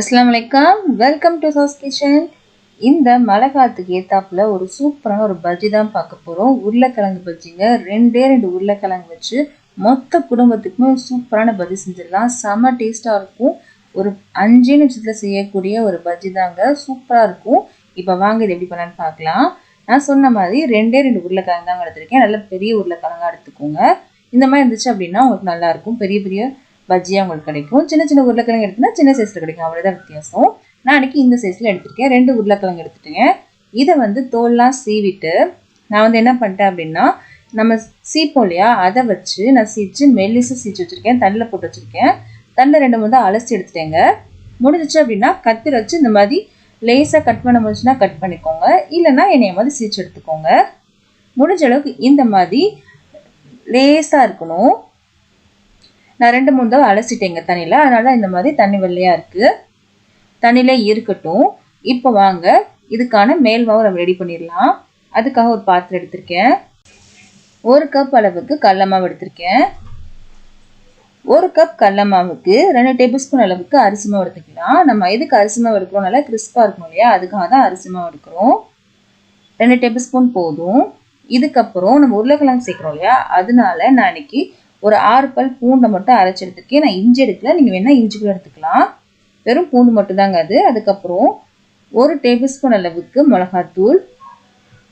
அஸ்லாம் வலைக்கம். Welcome to house kitchen இந்த மழை காலத்துக்கு ஏத்தாப்புல ஒரு சூப்பரான ஒரு பஜ்ஜி தான் பார்க்க போகிறோம் உருளைக்கிழங்கு பஜ்ஜிங்க. ரெண்டே ரெண்டு உருளைக்கிழங்கு வச்சு மொத்த குடும்பத்துக்குமே ஒரு சூப்பரான பஜ்ஜி செஞ்சிடலாம். செம்ம டேஸ்ட்டாக இருக்கும். ஒரு அஞ்சு நிமிஷத்தில் செய்யக்கூடிய ஒரு பஜ்ஜி தாங்க. சூப்பராக இருக்கும். இப்போ வாங்க இது எப்படி பண்ணலான்னு பார்க்கலாம். நான் சொன்ன மாதிரி ரெண்டே ரெண்டு உருளைக்கிழங்கு தாங்க எடுத்திருக்கேன். நல்ல பெரிய உருளைக்கிழங்காக எடுத்துக்கோங்க. இந்த மாதிரி இருந்துச்சு அப்படின்னா உங்களுக்கு நல்லாயிருக்கும் பெரிய பெரிய பஜ்ஜியாக உங்களுக்கு கிடைக்கும். சின்ன சின்ன உருளைக்கிழங்கு எடுத்துனா சின்ன சைஸில் கிடைக்கும். அவ்வளோதான் வித்தியாசம். நான் அன்றைக்கி இந்த சைஸில் எடுத்திருக்கேன். ரெண்டு உருளைக்கிழங்கு எடுத்துட்டேங்க. இதை வந்து தோல்லாம் சீவிட்டு நான் வந்து என்ன பண்ணிட்டேன் அப்படின்னா நம்ம சீப்போம் இல்லையா? அதை வச்சு நான் சீச்சு மெல்லிசு சீச்சு வச்சுருக்கேன். தண்ணியில் போட்டு வச்சுருக்கேன். தண்ணில் ரெண்டு மூணு அலசி எடுத்துட்டேங்க. முடிஞ்சிச்சு அப்படின்னா கத்திர வச்சு இந்த மாதிரி லேசாக கட் பண்ண முடிச்சுன்னா கட் பண்ணிக்கோங்க. இல்லைன்னா என்னைய மாதிரி சீச்சு எடுத்துக்கோங்க. முடிஞ்ச அளவுக்கு இந்த மாதிரி லேசாக இருக்கணும். நான் ரெண்டு மூணு தடவை அலசிட்டேங்க தண்ணியில். அதனால இந்த மாதிரி தண்ணி வெள்ளையாக இருக்குது தண்ணியில் இருக்கட்டும். இப்போ வாங்க. இதுக்கான மேல் மாவு நம்ம ரெடி பண்ணிடலாம். அதுக்காக ஒரு பாத்திரம் எடுத்திருக்கேன். ஒரு கப் அளவுக்கு கடல மாவு எடுத்திருக்கேன். ஒரு கப் கடல மாவுக்கு ரெண்டு டேபிள் ஸ்பூன் அளவுக்கு அரிசி மாவு எடுத்துக்கலாம். நம்ம எதுக்கு அரிசி மாவு எடுக்கிறோம்? நல்லா கிறிஸ்பாக இருக்கும் இல்லையா? அதுக்காக தான் அரிசி மாவு எடுக்கிறோம். ரெண்டு டேபிள் ஸ்பூன் போதும். இதுக்கப்புறம் நம்ம உருளைக்கிழங்கு சேர்க்குறோம் இல்லையா? அதனால நான் இன்னைக்கு ஒரு ஆறு பல் பூண்டை மட்டும் அரைச்சி எடுத்துருக்கேன். நான் இஞ்சி எடுக்கல. நீங்கள் வேணால் இஞ்சி கூட எடுத்துக்கலாம். வெறும் பூண்டு மட்டும்தாங்க அது. அதுக்கப்புறம் ஒரு டேபிள் ஸ்பூன் அளவுக்கு மிளகாத்தூள்.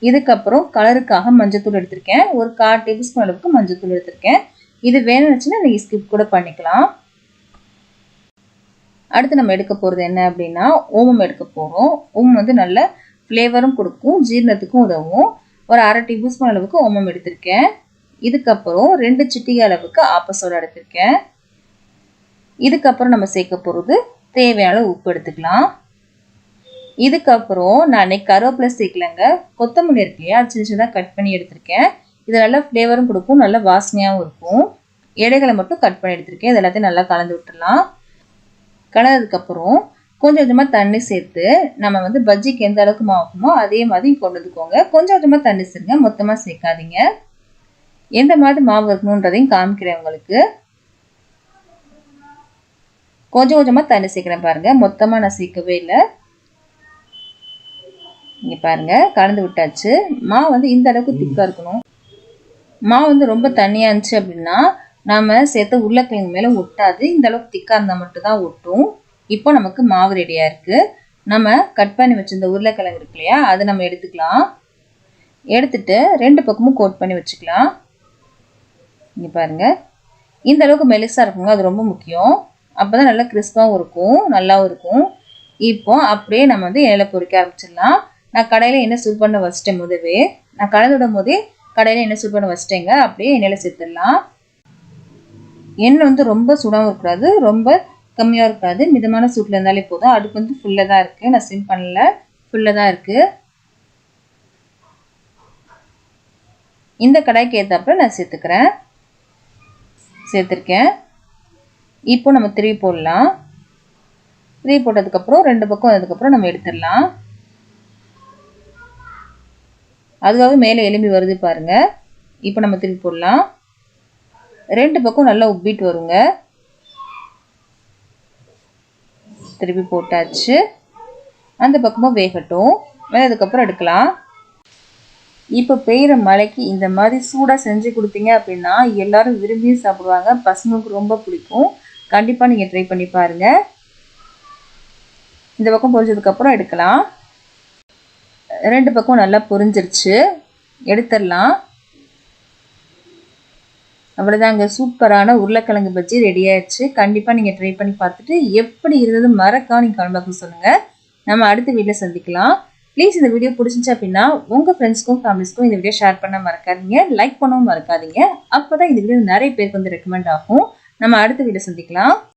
இதுக்கப்புறம் கலருக்காக மஞ்சத்தூள் எடுத்திருக்கேன். ஒரு கால் டேபிள் ஸ்பூன் அளவுக்கு மஞ்சத்தூள் எடுத்திருக்கேன். இது வேணும்னுச்சுன்னா நீங்கள் ஸ்கிப் கூட பண்ணிக்கலாம். அடுத்து நம்ம எடுக்க போகிறது என்ன அப்படின்னா ஓமம் எடுக்க போகிறோம் ஓமம் வந்து நல்ல ஃப்ளேவரும் கொடுக்கும் ஜீரணத்துக்கும் உதவும். ஒரு அரை டேபிள் ஸ்பூன் அளவுக்கு ஓமம் எடுத்திருக்கேன். இதுக்கப்புறம் ரெண்டு சிட்டிகை அளவுக்கு ஆப்பசோட எடுத்திருக்கேன். இதுக்கப்புறம் நம்ம சேர்க்க போகிறது தேவையான உப்பு எடுத்துக்கலாம். இதுக்கப்புறம் நான் கருவேப்பிலை சேர்க்கலங்க. கொத்தமல்லி இருக்கு இல்லையா? சின்ன சின்னதாக கட் பண்ணி எடுத்திருக்கேன். இது நல்லா ஃப்ளேவரும் கொடுக்கும் நல்லா வாசனையாகவும் இருக்கும். இடைகளை மட்டும் கட் பண்ணி எடுத்திருக்கேன். இது எல்லாத்தையும் நல்லா கலந்து விட்டுடலாம் கலந்ததுக்கப்புறம் கொஞ்சம் கொஞ்சமாக தண்ணி சேர்த்து நம்ம வந்து பஜ்ஜிக்கு எந்த அளவுக்கு மாவுக்குமோ அதே மாதிரி கொண்டு வந்துக்கோங்க கொஞ்சம் கொஞ்சமாக தண்ணி சேருங்க மொத்தமாக சேர்க்காதீங்க. எந்த மாதிரி மாவு இருக்கணுன்றதையும் காமிக்கிறேன் உங்களுக்கு. கொஞ்சம் கொஞ்சமாக தண்ணி சேர்க்குறேன் பாருங்கள் மொத்தமாக நான் சேர்க்கவே இல்லை. இங்கே பாருங்கள் கலந்து விட்டாச்சு. மாவு வந்து இந்த அளவுக்கு திக்காக இருக்கணும். மாவு வந்து ரொம்ப தண்ணியாக இருந்துச்சு அப்படின்னா நாம் சேர்த்த உருளைக்கிழங்கு மேலே ஒட்டாது. இந்த அளவுக்கு திக்காக இருந்தால் மட்டும்தான் ஒட்டும். இப்போ நமக்கு மாவு ரெடியாக இருக்குது நம்ம கட் பண்ணி வச்சுருந்த உருளைக்கிழங்கு இருக்கு இல்லையா அதை நம்ம எடுத்துக்கலாம். எடுத்துட்டு ரெண்டு பக்கமும் கோட் பண்ணி வச்சுக்கலாம். இங்கே பாருங்கள் இந்த அளவுக்கு மெலிசாக இருக்குங்க. அது ரொம்ப முக்கியம். அப்போ தான் நல்லா கிறிஸ்பாகவும் இருக்கும். நல்லாவும் இருக்கும். இப்போ அப்படியே நம்ம வந்து எண்ணெயில் பொறிக்க ஆரம்பிச்சிடலாம். நான் கடையில் என்ன சூட் பண்ண வச்சிட்டேன் முதவே. நான் கலந்து விடும் போதே கடையில் என்ன சூட் பண்ண வச்சிட்டேங்க. அப்படியே எண்ணெயில் சேர்த்துடலாம். எண்ணெய் வந்து ரொம்ப சூடாகவும் இருக்கக்கூடாது ரொம்ப கம்மியாக இருக்காது. மிதமான சூட்டில் இருந்தாலே போதும். அடுப்பு வந்து ஃபுல்லாக தான் இருக்குது நான் சிம் பண்ணல. ஃபுல்லாக தான் இருக்குது இந்த கடாய்க்கு ஏற்றாப்புல நான் சேர்த்துக்கிறேன். சேர்த்துருக்கேன். இப்போ நம்ம திருவி போடலாம். திருவி போட்டதுக்கப்புறம் ரெண்டு பக்கம் அதுக்கப்புறம் நம்ம எடுத்துடலாம். அதுவாகவே மேலே எலும்பி வருது பாருங்க. இப்போ நம்ம திருப்பி போடலாம். ரெண்டு பக்கம் நல்லா உப்பிட்டு வருங்க. திருப்பி போட்டாச்சு. அந்த பக்கமும் வேகட்டும். அதுக்கப்புறம் எடுக்கலாம். இப்போ பெய்கிற மழைக்கு இந்த மாதிரி சூடாக செஞ்சு கொடுத்தீங்க அப்படின்னா எல்லாரும் விரும்பி சாப்பிடுவாங்க. பசங்களுக்கு ரொம்ப பிடிக்கும். கண்டிப்பாக நீங்கள் ட்ரை பண்ணி பாருங்கள் இந்த பக்கம் பொரிஞ்சதுக்கப்புறம் எடுக்கலாம். ரெண்டு பக்கம் நல்லா பொரிஞ்சிருச்சு. எடுத்துடலாம். அவ்வளோதாங்க சூப்பரான உருளைக்கிழங்கு பஜ்ஜி ரெடி ஆயிடுச்சு. கண்டிப்பாக நீங்கள் ட்ரை பண்ணி பார்த்துட்டு எப்படி இருந்தது மறக்காம நீங்கள் கமெண்ட் சொல்லுங்கள் நம்ம அடுத்த வீட்டில் சந்திக்கலாம். ப்ளீஸ் இந்த வீடியோ பிடிச்சிச்சு அப்படின்னா உங்கள் ஃப்ரெண்ட்ஸ்க்கும் ஃபேமிலிஸ்க்கும் இந்த வீடியோ ஷேர் பண்ண மறக்காதீங்க. லைக் பண்ணவும் மறக்காதீங்க. அப்போ தான் இந்த வீடியோ நிறைய பேருக்கு வந்து ரெக்கமெண்ட் ஆகும். நம்ம அடுத்த வீடியோ சந்திக்கலாம்.